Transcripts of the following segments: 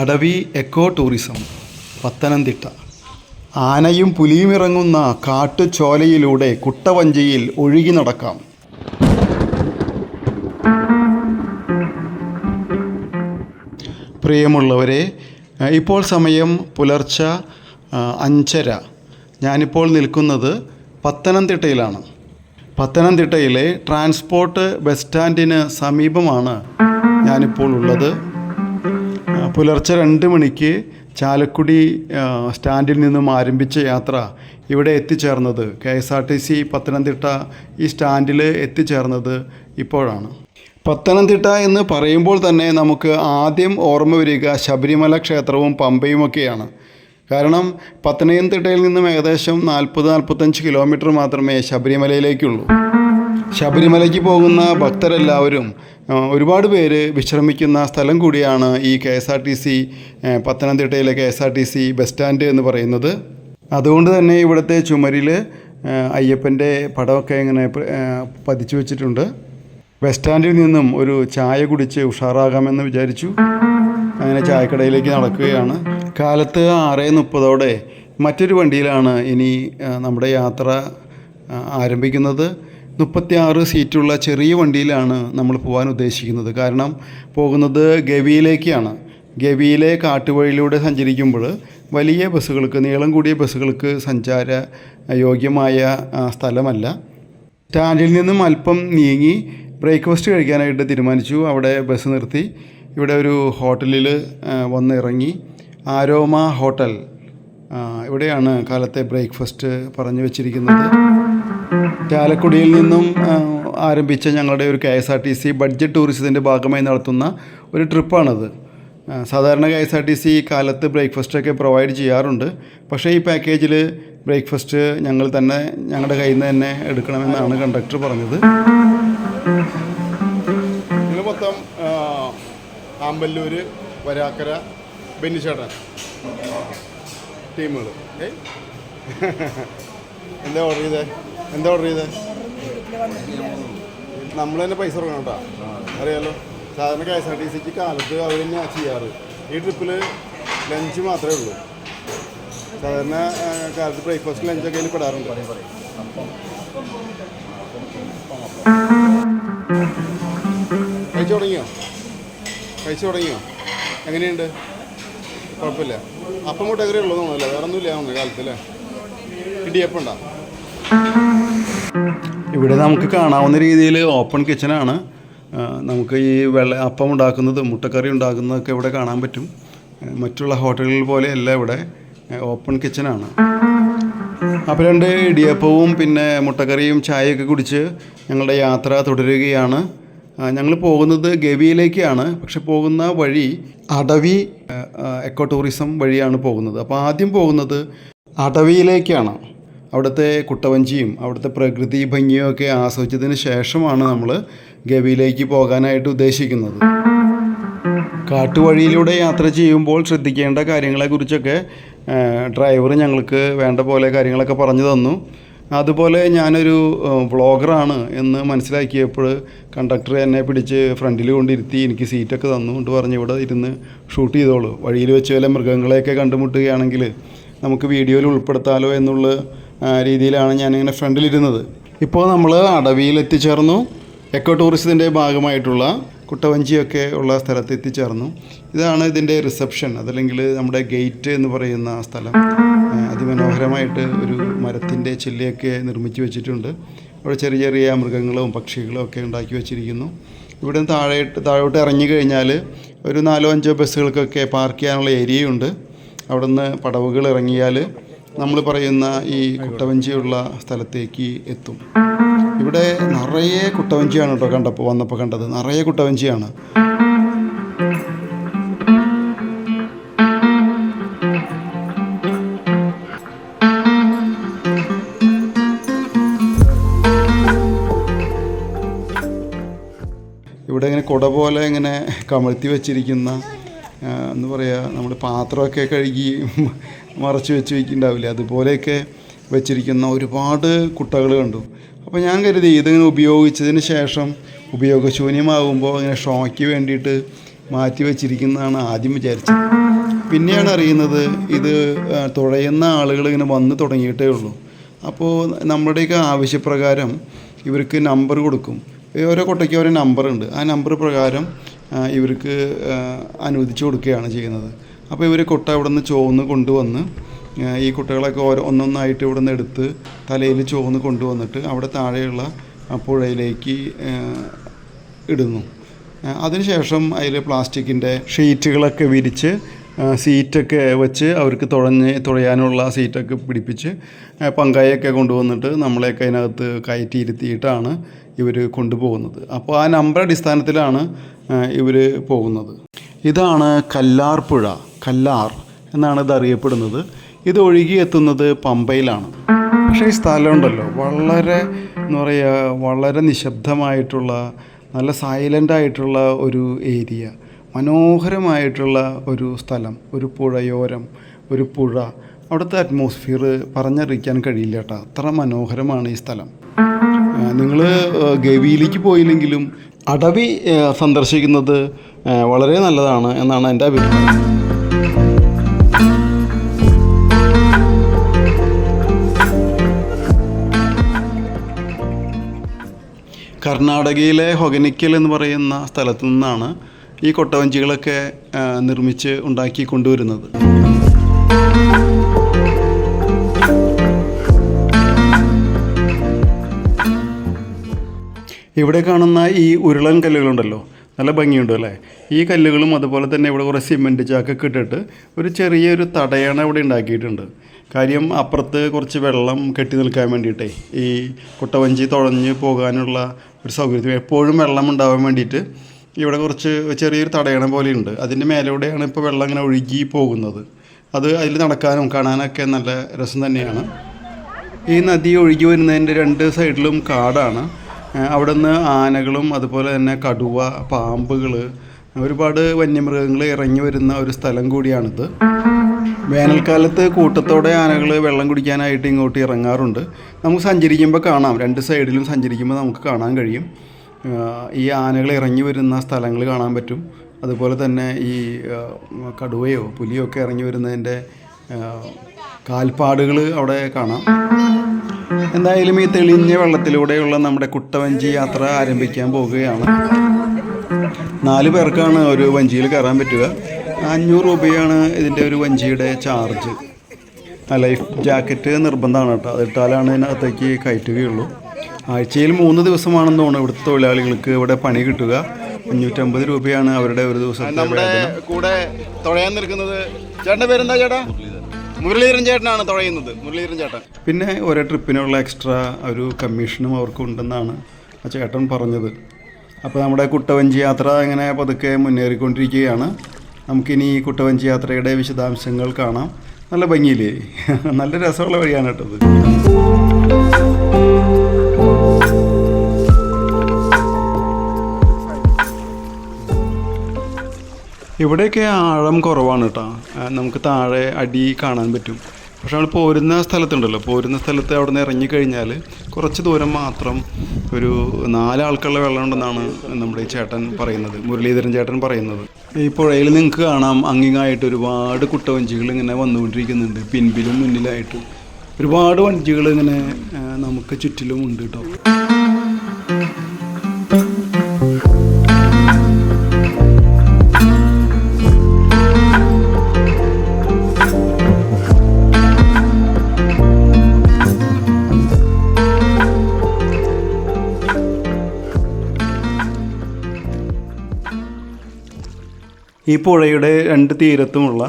അടവി eco tourism Pathanamthitta. ആനയും പുലിയും ഇറങ്ങുന്ന കാട്ടുചോലയിലൂടെ കുട്ടവഞ്ചിയിൽ ഒഴുകി നടക്കാം. പ്രിയമുള്ളവരെ ഇപ്പോൾ സമയം പുലർച്ച അഞ്ചര. ഞാനിപ്പോൾ നിൽക്കുന്നത് പത്തനംതിട്ടയിലാണ്. പത്തനംതിട്ടയിലെ ട്രാൻസ്പോർട്ട് ബസ് സ്റ്റാൻഡിന് സമീപമാണ് ഞാനിപ്പോൾ ഉള്ളത്. പുലർച്ചെ രണ്ട് മണിക്ക് ചാലക്കുടി സ്റ്റാൻഡിൽ നിന്നും ആരംഭിച്ച യാത്ര ഇവിടെ എത്തിച്ചേർന്നത്. K S R T C Pathanamthitta ഈ സ്റ്റാൻഡിൽ എത്തിച്ചേർന്നത് ഇപ്പോഴാണ്. പത്തനംതിട്ട എന്ന് പറയുമ്പോൾ തന്നെ നമുക്ക് ആദ്യം ഓർമ്മ വരിക ശബരിമല ക്ഷേത്രവും പമ്പയുമൊക്കെയാണ് കാരണം പത്തനംതിട്ടയിൽ നിന്നും ഏകദേശം നാൽപ്പത് നാൽപ്പത്തഞ്ച് കിലോമീറ്റർ മാത്രമേ ശബരിമലയിലേക്കുള്ളൂ. ശബരിമലയ്ക്ക് പോകുന്ന ഭക്തരെല്ലാവരും ഒരുപാട് പേര് വിശ്രമിക്കുന്ന സ്ഥലം കൂടിയാണ് ഈ K S R T C പത്തനംതിട്ടയിലെ K S R T C bus stand എന്ന് പറയുന്നത്. അതുകൊണ്ട് തന്നെ ഇവിടുത്തെ ചുമരിൽ അയ്യപ്പന്റെ പടമൊക്കെ ഇങ്ങനെ പതിച്ചു വെച്ചിട്ടുണ്ട്. ബസ് സ്റ്റാൻഡിൽ നിന്നും ഒരു ചായ കുടിച്ച് ഉഷാറാകാമെന്ന് വിചാരിച്ചു. അങ്ങനെ ചായക്കടയിലേക്ക് നടക്കുകയാണ്. കാലത്ത് ആറ് മുപ്പതോടെ മറ്റൊരു വണ്ടിയിലാണ് ഇനി നമ്മുടെ യാത്ര ആരംഭിക്കുന്നത്. മുപ്പത്തിയാറ് സീറ്റുള്ള ചെറിയ വണ്ടിയിലാണ് നമ്മൾ പോകാൻ ഉദ്ദേശിക്കുന്നത്. കാരണം പോകുന്നത് ഗവിയിലേക്കാണ്. ഗവിയിലെ കാട്ടുവഴിയിലൂടെ സഞ്ചരിക്കുമ്പോൾ വലിയ ബസ്സുകൾക്ക് നീളം കൂടിയ ബസ്സുകൾക്ക് സഞ്ചാര യോഗ്യമായ സ്ഥലമല്ല. സ്റ്റാൻഡിൽ നിന്നും അല്പം നീങ്ങി ബ്രേക്ക്ഫാസ്റ്റ് കഴിക്കാനായിട്ട് തീരുമാനിച്ചു. അവിടെ ബസ് നിർത്തി. ഇവിടെ ഒരു ഹോട്ടലിൽ വന്ന് ഇറങ്ങി ആരോമ ഹോട്ടൽ ഇവിടെയാണ് കാലത്തെ ബ്രേക്ക്ഫാസ്റ്റ് പറഞ്ഞു വെച്ചിരിക്കുന്നത്. ചാലക്കുടിയിൽ നിന്നും ആരംഭിച്ച ഞങ്ങളുടെ ഒരു K S R T C budget ടൂറിസത്തിന്റെ ഭാഗമായി നടത്തുന്ന ഒരു ട്രിപ്പാണത്. സാധാരണ K S R T C കാലത്ത് ബ്രേക്ക്ഫാസ്റ്റൊക്കെ പ്രൊവൈഡ് ചെയ്യാറുണ്ട്. പക്ഷേ ഈ പാക്കേജിൽ ബ്രേക്ക്ഫാസ്റ്റ് ഞങ്ങൾ തന്നെ ഞങ്ങളുടെ കയ്യിൽ നിന്ന് തന്നെ എടുക്കണമെന്നാണ് കണ്ടക്ടർ പറഞ്ഞത്. നിങ്ങൾ മൊത്തം ആമ്പല്ലൂർ വരാക്കര ബെന്നിച്ചേട്ടൻ ടീമുകൾ എന്താ ഓർഡർ ചെയ്തേ? എന്താ ഓർഡർ ചെയ്തേ? നമ്മൾ തന്നെ പൈസ കൊടുക്കണം കേട്ടോ. അറിയാലോ? സാധാരണ കെ എസ് ആർ ടി സിക്ക് കാലത്ത് അവർ തന്നെയാ ചെയ്യാറ്. ഈ ട്രിപ്പിൽ ലഞ്ച് മാത്രമേ ഉള്ളൂ. സാധാരണ കാലത്ത് ബ്രേക്ക്ഫാസ്റ്റ് ലഞ്ചൊക്കെ അതിൽ പെടാറുണ്ട്. കഴിച്ചു തുടങ്ങിയോ? കഴിച്ചു തുടങ്ങിയോ? എങ്ങനെയുണ്ട്? കുഴപ്പമില്ല. അപ്പം മുട്ടക്കറി ഉള്ളതൊന്നുമല്ല വേറെ ഒന്നുമില്ല നമ്മുടെ കാലത്ത് ഇടിയപ്പം ഉണ്ടോ? ഇവിടെ നമുക്ക് കാണാവുന്ന രീതിയിൽ ഓപ്പൺ കിച്ചനാണ് നമുക്ക് ഈ വെള്ള അപ്പം ഉണ്ടാക്കുന്നതും മുട്ടക്കറി ഉണ്ടാക്കുന്നതൊക്കെ ഇവിടെ കാണാൻ പറ്റും. മറ്റുള്ള ഹോട്ടലുകൾ പോലെയല്ല ഇവിടെ ഓപ്പൺ കിച്ചനാണ് അപ്പോൾ രണ്ട് ഇടിയപ്പവും പിന്നെ മുട്ടക്കറിയും ചായയൊക്കെ കുടിച്ച് ഞങ്ങളുടെ യാത്ര തുടരുകയാണ്. ഞങ്ങൾ പോകുന്നത് ഗവിയിലേക്കാണ്. പക്ഷെ പോകുന്ന വഴി അടവി എക്കോ ടൂറിസം വഴിയാണ് പോകുന്നത്. അപ്പോൾ ആദ്യം പോകുന്നത് അടവിയിലേക്കാണ്. അവിടുത്തെ കുട്ടവഞ്ചിയും അവിടുത്തെ പ്രകൃതി ഭംഗിയും ഒക്കെ ആസ്വദിച്ചതിന് ശേഷമാണ് നമ്മൾ ഗവിയിലേക്ക് പോകാനായിട്ട് ഉദ്ദേശിക്കുന്നത്. കാട്ടുവഴിയിലൂടെ യാത്ര ചെയ്യുമ്പോൾ ശ്രദ്ധിക്കേണ്ട കാര്യങ്ങളെക്കുറിച്ചൊക്കെ ഡ്രൈവർ ഞങ്ങൾക്ക് വേണ്ട പോലെ കാര്യങ്ങളൊക്കെ പറഞ്ഞു തന്നു. അതുപോലെ ഞാനൊരു വ്ളോഗറാണ് എന്ന് മനസ്സിലാക്കിയപ്പോൾ കണ്ടക്ടർ എന്നെ പിടിച്ച് ഫ്രണ്ടിൽ കൊണ്ടിരുത്തി എനിക്ക് സീറ്റൊക്കെ തന്നു. കൊണ്ട് പറഞ്ഞു ഇവിടെ ഇരുന്ന് ഷൂട്ട് ചെയ്തോളൂ. വഴിയിൽ വെച്ച് വല്ല മൃഗങ്ങളെയൊക്കെ കണ്ടുമുട്ടുകയാണെങ്കിൽ നമുക്ക് വീഡിയോയിൽ ഉൾപ്പെടുത്താലോ എന്നുള്ള രീതിയിലാണ് ഞാനിങ്ങനെ ഫ്രണ്ടിലിരുന്നത്. ഇപ്പോൾ നമ്മൾ അടവിയിൽ എത്തിച്ചേർന്നു എക്കോ ടൂറിസത്തിന്റെ ഭാഗമായിട്ടുള്ള കുട്ടവഞ്ചിയൊക്കെ ഉള്ള സ്ഥലത്ത് എത്തിച്ചേർന്നു ഇതാണ് ഇതിന്റെ റിസപ്ഷൻ അതല്ലെങ്കിൽ നമ്മുടെ ഗേറ്റ് എന്ന് പറയുന്ന സ്ഥലം. അതിമനോഹരമായിട്ട് ഒരു മരത്തിന്റെ ചില്ലയൊക്കെ നിർമ്മിച്ച് വെച്ചിട്ടുണ്ട്. അവിടെ ചെറിയ ചെറിയ മൃഗങ്ങളും പക്ഷികളും ഒക്കെ ഉണ്ടാക്കി വെച്ചിരിക്കുന്നു. ഇവിടെ താഴോട്ട് താഴോട്ട് ഇറങ്ങി കഴിഞ്ഞാൽ ഒരു നാലോ അഞ്ചോ ബസ്സുകൾക്കൊക്കെ പാർക്ക് ചെയ്യാനുള്ള ഏരിയയുണ്ട്. അവിടെ നിന്ന് പടവുകൾ ഇറങ്ങിയാൽ നമ്മൾ പറയുന്ന ഈ കുട്ടവഞ്ചിയുള്ള സ്ഥലത്തേക്ക് എത്തും. ഇവിടെ നിറയെ കുട്ടവഞ്ചിയാണ് കേട്ടോ കണ്ടപ്പോൾ വന്നപ്പോൾ കണ്ടത്. നിറയെ കുട്ടവഞ്ചിയാണ്. ഇവിടെ ഇങ്ങനെ കുട പോലെ ഇങ്ങനെ കമഴ്ത്തി വെച്ചിരിക്കുന്ന ആ, എന്താ പറയുക നമ്മൾ പാത്രമൊക്കെ കഴുകി മറച്ച് വെച്ച് വയ്ക്കുന്നുണ്ടാവില്ല അതുപോലെയൊക്കെ വെച്ചിരിക്കുന്ന ഒരുപാട് കുട്ടകൾ കണ്ടു. അപ്പോൾ ഞാൻ കരുതി ഇതിങ്ങനെ ഉപയോഗിച്ചതിന് ശേഷം ഉപയോഗശൂന്യമാകുമ്പോൾ ഇങ്ങനെ ഷോയ്ക്ക് വേണ്ടിയിട്ട് മാറ്റി വെച്ചിരിക്കുന്നതാണ് ആദ്യം വിചാരിച്ചത്. പിന്നെയാണ് അറിയുന്നത് ഇത് തുഴയുന്ന ആളുകൾ ഇങ്ങനെ വന്ന് തുടങ്ങിയിട്ടേ ഉള്ളൂ. അപ്പോൾ നമ്മുടെയൊക്കെ ആവശ്യപ്രകാരം ഇവർക്ക് നമ്പർ കൊടുക്കും. ഓരോ കൊട്ടയ്ക്ക് ഓരോ നമ്പറുണ്ട് ആ നമ്പർ പ്രകാരം ഇവർക്ക് അനുവദിച്ചു കൊടുക്കുകയാണ് ചെയ്യുന്നത്. അപ്പോൾ ഇവർ കൊട്ട ഇവിടെ നിന്ന് ചോന്ന് കൊണ്ടുവന്ന് ഈ കുട്ടികളൊക്കെ ഓരോ ഒന്നൊന്നായിട്ട് ഇവിടെ നിന്ന് എടുത്ത് തലയിൽ ചോന്ന് കൊണ്ടുവന്നിട്ട് അവിടെ താഴെയുള്ള പുഴയിലേക്ക് ഇടുന്നു. അതിനുശേഷം അതിൽ പ്ലാസ്റ്റിക്കിന്റെ ഷീറ്റുകളൊക്കെ വിരിച്ച് സീറ്റൊക്കെ വെച്ച് അവർക്ക് തുഴഞ്ഞ് തുഴയാനുള്ള സീറ്റൊക്കെ പിടിപ്പിച്ച് പങ്കായൊക്കെ കൊണ്ടുവന്നിട്ട് നമ്മളെയൊക്കെ അതിനകത്ത് കയറ്റിയിരുത്തിയിട്ടാണ് ഇവർ കൊണ്ടുപോകുന്നത്. അപ്പോൾ ആ നമ്പർ അടിസ്ഥാനത്തിലാണ് ഇവർ പോകുന്നത്. ഇതാണ് കല്ലാർ പുഴ കല്ലാർ എന്നാണ് ഇത് അറിയപ്പെടുന്നത്. ഇത് ഒഴുകി എത്തുന്നത് പമ്പയിലാണ്. പക്ഷേ ഈ സ്ഥലമുണ്ടല്ലോ വളരെ എന്ന് പറയുക വളരെ നിശബ്ദമായിട്ടുള്ള നല്ല സൈലന്റ് ആയിട്ടുള്ള ഒരു ഏരിയ. മനോഹരമായിട്ടുള്ള ഒരു സ്ഥലം ഒരു പുഴയോരം ഒരു പുഴ. അവിടുത്തെ അറ്റ്മോസ്ഫിയർ പറഞ്ഞറിയിക്കാൻ കഴിയില്ല കേട്ടോ. അത്ര മനോഹരമാണ് ഈ സ്ഥലം. നിങ്ങൾ ഗവിയിലേക്ക് പോയില്ലെങ്കിലും അടവി സന്ദർശിക്കുന്നത് വളരെ നല്ലതാണ് എന്നാണ് എന്റെ അഭിപ്രായം. കർണാടകയിലെ ഹൊഗനിക്കൽ എന്ന് പറയുന്ന സ്ഥലത്തു നിന്നാണ് ഈ കൊട്ടവഞ്ചികളൊക്കെ നിർമ്മിച്ച് ഉണ്ടാക്കി കൊണ്ടുവരുന്നത്. ഇവിടെ കാണുന്ന ഈ ഉരുളൻ കല്ലുകളുണ്ടല്ലോ നല്ല ഭംഗിയുണ്ട് അല്ലേ? ഈ കല്ലുകളും അതുപോലെ തന്നെ ഇവിടെ കുറേ സിമെന്റ് ചാക്കൊക്കെ ഇട്ടിട്ട് ഒരു ചെറിയൊരു തടയണ ഇവിടെ ഉണ്ടാക്കിയിട്ടുണ്ട്. കാര്യം അപ്പുറത്ത് കുറച്ച് വെള്ളം കെട്ടി നിൽക്കാൻ വേണ്ടിയിട്ടേ ഈ കുട്ടവഞ്ചി തുഴഞ്ഞ് പോകാനുള്ള ഒരു സൗകര്യത്തിന് എപ്പോഴും വെള്ളം ഉണ്ടാവാൻ വേണ്ടിയിട്ട് ഇവിടെ കുറച്ച് ചെറിയൊരു തടയണ പോലെയുണ്ട്. അതിന്റെ മേലൂടെയാണ് ഇപ്പോൾ വെള്ളം ഇങ്ങനെ ഒഴുകി പോകുന്നത്? അത് അതിൽ നടക്കാനും കാണാനൊക്കെ നല്ല രസം തന്നെയാണ്. ഈ നദി ഒഴുകി വരുന്നതിന്റെ രണ്ട് സൈഡിലും കാടാണ്. അവിടെ നിന്ന് ആനകളും അതുപോലെ തന്നെ കടുവ പാമ്പുകൾ ഒരുപാട് വന്യമൃഗങ്ങൾ ഇറങ്ങി വരുന്ന ഒരു സ്ഥലം കൂടിയാണിത്. വേനൽക്കാലത്ത് കൂട്ടത്തോടെ ആനകൾ വെള്ളം കുടിക്കാനായിട്ട് ഇങ്ങോട്ട് ഇറങ്ങാറുണ്ട്. നമുക്ക് സഞ്ചരിക്കുമ്പോൾ കാണാം. രണ്ട് സൈഡിലും സഞ്ചരിക്കുമ്പോൾ നമുക്ക് കാണാൻ കഴിയും. ഈ ആനകൾ ഇറങ്ങി വരുന്ന സ്ഥലങ്ങൾ കാണാൻ പറ്റും. അതുപോലെ തന്നെ ഈ കടുവയോ പുലിയോ ഒക്കെ ഇറങ്ങി വരുന്നതിന്റെ കാൽപ്പാടുകൾ അവിടെ കാണാം. എന്തായാലും ഈ തെളിഞ്ഞ വെള്ളത്തിലൂടെയുള്ള നമ്മുടെ കുട്ടവഞ്ചി യാത്ര ആരംഭിക്കാൻ പോവുകയാണ്. നാല് പേർക്കാണ് ഒരു വഞ്ചിയിൽ കയറാൻ പറ്റുക. അഞ്ഞൂറ് രൂപയാണ് ഇതിന്റെ ഒരു വഞ്ചിയുടെ ചാർജ്. ലൈഫ് ജാക്കറ്റ് നിർബന്ധമാണ് കേട്ടോ. അതിട്ടാലാണ് ഇതിനകത്തേക്ക് കയറ്റുകയുള്ളൂ. ആഴ്ചയിൽ മൂന്ന് ദിവസമാണെന്ന് തോന്നുന്നു ഇവിടുത്തെ തൊഴിലാളികൾക്ക് ഇവിടെ പണി കിട്ടുക. അഞ്ഞൂറ്റമ്പത് രൂപയാണ് അവരുടെ ഒരു ദിവസം നമ്മുടെ കൂടെ തുഴയാൻ നിൽക്കുന്നത് ചേട്ടന്റെ പേരെന്താ ചേട്ടാ? മുരളീധരൻ ചേട്ടനാണ് തുഴയുന്നത്. മുരളീധരൻ ചേട്ടൻ. പിന്നെ ഓരോ ട്രിപ്പിനുള്ള എക്സ്ട്രാ ഒരു കമ്മീഷനും അവർക്കുണ്ടെന്നാണ് ആ ചേട്ടൻ പറഞ്ഞത്. അപ്പോൾ നമ്മുടെ കുട്ടവഞ്ചി യാത്ര ഇങ്ങനെ പതുക്കെ മുന്നേറിക്കൊണ്ടിരിക്കുകയാണ്. നമുക്കിനി ഈ കുട്ടവഞ്ചി യാത്രയുടെ വിശദാംശങ്ങൾ കാണാം. നല്ല ഭംഗിയില്ലേ? നല്ല രസമുള്ള വഴിയാണ് കേട്ടത് ഇവിടെയൊക്കെ ആഴം കുറവാണ് കേട്ടോ നമുക്ക് താഴെ അടി കാണാൻ പറ്റും. പക്ഷെ നമ്മൾ പോരുന്ന സ്ഥലത്തുണ്ടല്ലോ. പോരുന്ന സ്ഥലത്ത് അവിടെ നിന്ന് ഇറങ്ങിക്കഴിഞ്ഞാൽ കുറച്ച് ദൂരം മാത്രം ഒരു നാലാൾക്കുള്ള വെള്ളം ഉണ്ടെന്നാണ് നമ്മുടെ ഈ ചേട്ടൻ പറയുന്നത്. മുരളീധരൻ ചേട്ടൻ പറയുന്നത്. ഈ പുഴയിൽ നിങ്ങൾക്ക് കാണാം അങ്ങിങ്ങായിട്ട് ഒരുപാട് കുട്ടവഞ്ചികൾ ഇങ്ങനെ വന്നുകൊണ്ടിരിക്കുന്നുണ്ട്. പിൻപിലും മുന്നിലായിട്ട് ഒരുപാട് വഞ്ചികൾ ഇങ്ങനെ നമുക്ക് ചുറ്റിലും ഉണ്ട് കേട്ടോ ഈ പുഴയുടെ രണ്ട് തീരത്തുമുള്ള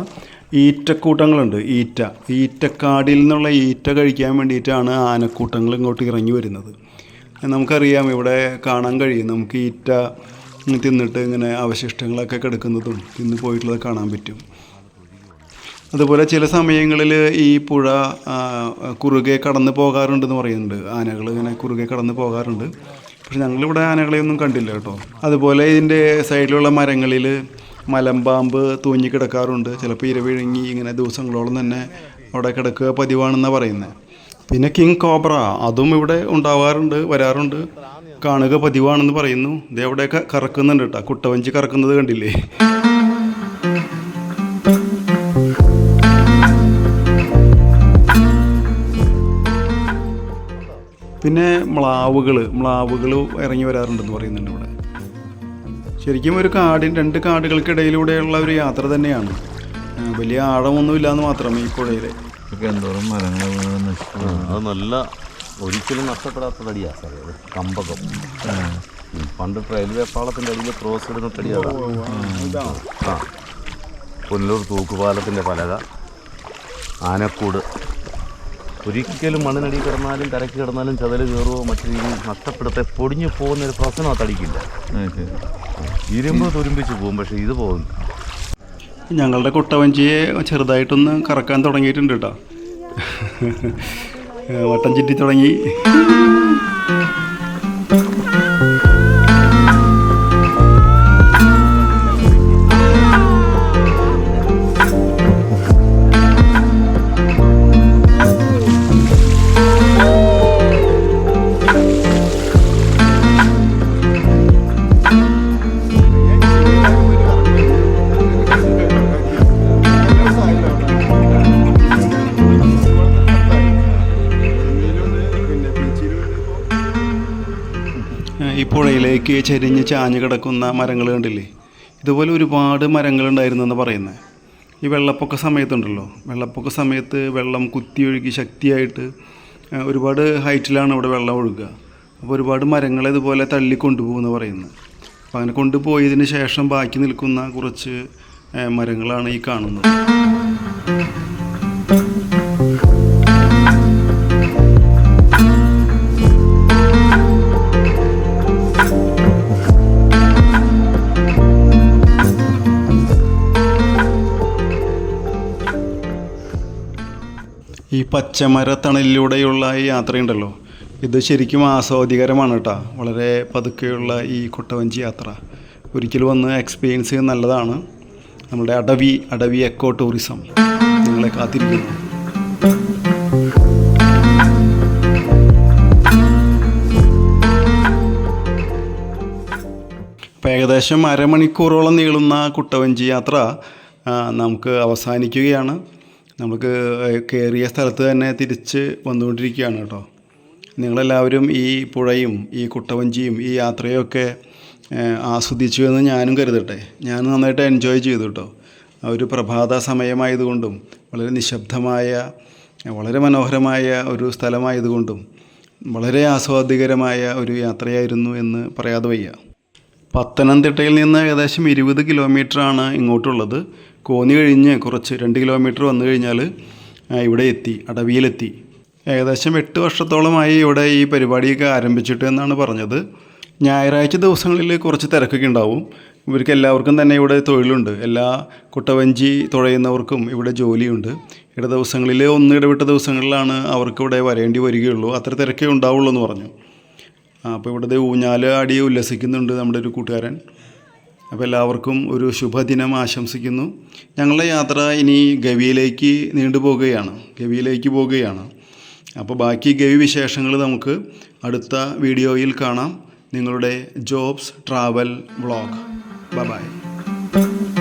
ഈറ്റക്കൂട്ടങ്ങളുണ്ട്. ഈറ്റ. ഈറ്റക്കാടിൽ നിന്നുള്ള ഈറ്റ കഴിക്കാൻ വേണ്ടിയിട്ടാണ് ആനക്കൂട്ടങ്ങൾ ഇങ്ങോട്ട് ഇറങ്ങി വരുന്നത്. നമുക്കറിയാം ഇവിടെ കാണാൻ കഴിയും. നമുക്ക് ഈറ്റ തിന്നിട്ട് ഇങ്ങനെ അവശിഷ്ടങ്ങളൊക്കെ കിടക്കുന്നതും തിന്ന് പോയിട്ടുള്ളത് കാണാൻ പറ്റും. അതുപോലെ ചില സമയങ്ങളിൽ ഈ പുഴ കുറുകെ കടന്ന് പോകാറുണ്ടെന്ന് പറയുന്നുണ്ട്. ആനകൾ ഇങ്ങനെ കുറുകെ കടന്നു പോകാറുണ്ട്. പക്ഷെ ഞങ്ങളിവിടെ ആനകളെയൊന്നും കണ്ടില്ല കേട്ടോ. അതുപോലെ ഇതിന്റെ സൈഡിലുള്ള മരങ്ങളിൽ മലമ്പാമ്പ് തൂങ്ങി കിടക്കാറുണ്ട്. ചിലപ്പോൾ ഇരവിഴുങ്ങി ഇങ്ങനെ ദിവസങ്ങളോളം തന്നെ അവിടെ കിടക്കുക പതിവാണെന്നാണ് പറയുന്നത് പിന്നെ കിങ് കോബ്ര അതും ഇവിടെ ഉണ്ടാവാറുണ്ട് വരാറുണ്ട്. കാണുക പതിവാണെന്ന് പറയുന്നു. ഇത് അവിടെയൊക്കെ കറക്കുന്നുണ്ട് കേട്ടോ. കുട്ടവഞ്ചി കറക്കുന്നത് കണ്ടില്ലേ? പിന്നെ മ്ലാവുകൾ മ്ലാവുകൾ ഇറങ്ങി വരാറുണ്ടെന്ന് പറയുന്നുണ്ട് ഇവിടെ. ശരിക്കും ഒരു കാടിൻ രണ്ട് കാടുകൾക്കിടയിലൂടെയുള്ള ഒരു യാത്ര തന്നെയാണ്. വലിയ ആഴമൊന്നുമില്ല എന്ന് മാത്രം ഈ പുഴയിൽ ഒക്കെ എന്തോരം മരങ്ങൾ അത് നല്ല ഒരിക്കലും നഷ്ടപ്പെടാത്ത തടിയാ സാറേ. കമ്പകം. പണ്ട് റെയിൽവേ പാളത്തിന്റെ അടിയിൽ ക്രോസ് ഇടുന്ന തടിയാ ആ പുനലൂർ തൂക്കുപാലത്തിന്റെ പലക ആനക്കൂട്. ഒരിക്കലും മണ്ണിനടി കിടന്നാലും കരയ്ക്ക് കിടന്നാലും ചതൽ കയറുകയോ മറ്റു രീതിയിൽ നഷ്ടപ്പെടുത്ത പൊടിഞ്ഞു പോകുന്ന ഒരു പ്രശ്നം ആ തടിക്കില്ല. ഇരുമ്പ് തുരുമ്പിച്ച് പോകും പക്ഷേ ഇത് പോകും. ഞങ്ങളുടെ കുട്ടവഞ്ചിയെ ചെറുതായിട്ടൊന്ന് കറക്കാൻ തുടങ്ങിയിട്ടുണ്ട് കേട്ടോ. വട്ടം ചുറ്റി തുടങ്ങി. പുഴയിലേക്ക് ചെരിഞ്ഞ് ചാഞ്ഞ് കിടക്കുന്ന മരങ്ങൾ കണ്ടില്ലേ? ഇതുപോലെ ഒരുപാട് മരങ്ങളുണ്ടായിരുന്നു എന്ന് പറയുന്നത് ഈ വെള്ളപ്പൊക്ക സമയത്തുണ്ടല്ലോ. വെള്ളപ്പൊക്ക സമയത്ത് വെള്ളം കുത്തിയൊഴുകി ശക്തിയായിട്ട് ഒരുപാട് ഹൈറ്റിലാണ് ഇവിടെ വെള്ളം ഒഴുകുക. അപ്പോൾ ഒരുപാട് മരങ്ങളെ ഇതുപോലെ തള്ളി കൊണ്ടുപോകുമെന്ന് പറയുന്നത് അപ്പോൾ അങ്ങനെ കൊണ്ടുപോയതിന് ശേഷം ബാക്കി നിൽക്കുന്ന കുറച്ച് മരങ്ങളാണ് ഈ കാണുന്നത്. പച്ചമരത്തണലിലൂടെയുള്ള ഈ യാത്രയുണ്ടല്ലോ. ഇത് ശരിക്കും ആസ്വാദികരമാണ് കേട്ടോ. വളരെ പതുക്കെയുള്ള ഈ കുട്ടവഞ്ചി യാത്ര. ഒരിക്കലും വന്ന് എക്സ്പീരിയൻസ് ചെയ്യുന്ന നല്ലതാണ്. നമ്മുടെ അടവി അടവി എക്കോ ടൂറിസം നിങ്ങളെ കാത്തിരിക്കുന്നു. അപ്പോൾ ഏകദേശം അരമണിക്കൂറോളം നീളുന്ന കുട്ടവഞ്ചി യാത്ര നമുക്ക് അവസാനിക്കുകയാണ്. നമുക്ക് കയറിയ സ്ഥലത്ത് തന്നെ തിരിച്ച് വന്നുകൊണ്ടിരിക്കുകയാണ് കേട്ടോ. നിങ്ങളെല്ലാവരും ഈ പുഴയും ഈ കുട്ടവഞ്ചിയും ഈ യാത്രയൊക്കെ ആസ്വദിച്ചു എന്ന് ഞാനും കരുതട്ടെ. ഞാൻ നന്നായിട്ട് എൻജോയ് ചെയ്തു കേട്ടോ. ഒരു പ്രഭാത സമയമായതുകൊണ്ടും വളരെ നിശബ്ദമായ വളരെ മനോഹരമായ ഒരു സ്ഥലമായതുകൊണ്ടും വളരെ ആസ്വാദ്യകരമായ ഒരു യാത്രയായിരുന്നു എന്ന് പറയാതെ വയ്യ. പത്തനംതിട്ടയിൽ നിന്ന് ഏകദേശം ഇരുപത് കിലോമീറ്ററാണ് ഇങ്ങോട്ടുള്ളത്. കോന്നി കഴിഞ്ഞ് കുറച്ച് രണ്ട് കിലോമീറ്റർ വന്നു കഴിഞ്ഞാൽ ഇവിടെ എത്തി അടവിയിലെത്തി. ഏകദേശം എട്ട് വർഷത്തോളമായി ഇവിടെ ഈ പരിപാടിയൊക്കെ ആരംഭിച്ചിട്ട് എന്നാണ് പറഞ്ഞത്. ഞായറാഴ്ച ദിവസങ്ങളിൽ കുറച്ച് തിരക്കൊക്കെ ഉണ്ടാവും. ഇവർക്ക് എല്ലാവർക്കും തന്നെ ഇവിടെ തൊഴിലുണ്ട്. എല്ലാ കുട്ടവഞ്ചി തുഴയുന്നവർക്കും ഇവിടെ ജോലിയുണ്ട്. ഇട ദിവസങ്ങളിൽ ഒന്ന് ഇടവിട്ട ദിവസങ്ങളിലാണ് അവർക്ക് ഇവിടെ വരേണ്ടി വരികയുള്ളൂ. അത്ര തിരക്കേ ഉണ്ടാവുള്ളൂ എന്ന് പറഞ്ഞു. അപ്പോൾ ഇവിടുത്തെ ഊഞ്ഞാൽ ആടി ഉല്ലസിക്കുന്നുണ്ട് നമ്മുടെ ഒരു കൂട്ടുകാരൻ. അപ്പോൾ എല്ലാവർക്കും ഒരു ശുഭദിനം ആശംസിക്കുന്നു. ഞങ്ങളുടെ യാത്ര ഇനി ഗവിയിലേക്ക് നീണ്ടുപോകുകയാണ്. ഗവിയിലേക്ക് പോകുകയാണ്. അപ്പോൾ ബാക്കി ഗവി വിശേഷങ്ങൾ നമുക്ക് അടുത്ത വീഡിയോയിൽ കാണാം. നിങ്ങളുടെ ജോബ്സ് ട്രാവൽ വ്ളോഗ്. ബൈ